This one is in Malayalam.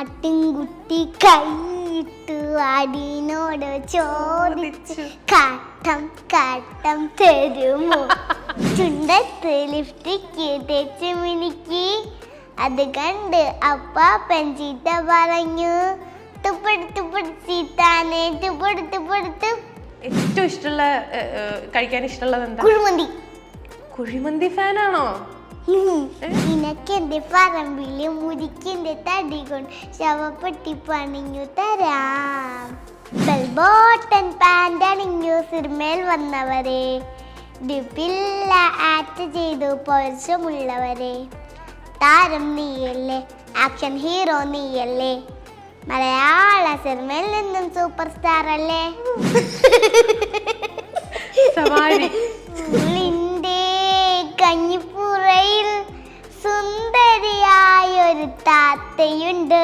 ആട്ടിൻകുട്ടി കൈയിട്ട് അടിനോട് ചോദിച്ചു കാട്ടം കാട്ടം തരുമോ? ചുണ്ടത്ത് ലിഫ്റ്റിക്ക് തേച്ച് മിനിക്ക്. അത് കണ്ട് അപ്പ ചീത്ത പറഞ്ഞു. തുപ്പെടുത്തു പിടിച്ചിട്ടാനെ തുപ്പെടുത്തു പിടുത്തു ഏറ്റവും ഇഷ്ടമുള്ള കഴിക്കാൻ ഇഷ്ടമുള്ളത് എന്താ? കുഴിമന്തി. കുഴിമന്തി ഫാനാണോ? നിനക്കെന്റെ പറമ്പിൽ മുരിക്കിന്റെ തടി കൊണ്ട് ശവപ്പെട്ടി പണിഞ്ഞു തരാം. ബെൽബോട്ടൻ പാന്റ് അണിഞ്ഞു സിനിമയിൽ വന്നവരെ. ഡിപ്പില്ല ആക്ട് ചെയ്തു പൗരുഷമുള്ളവരെ താരം നീയല്ലേ ആക്ഷൻ ഹീറോ നീയല്ലേ. മലയാള സിനിമയിൽ നിന്നും സൂപ്പർ സ്റ്റാർ അല്ലേ? സവാരി താത്തയുണ്ട്.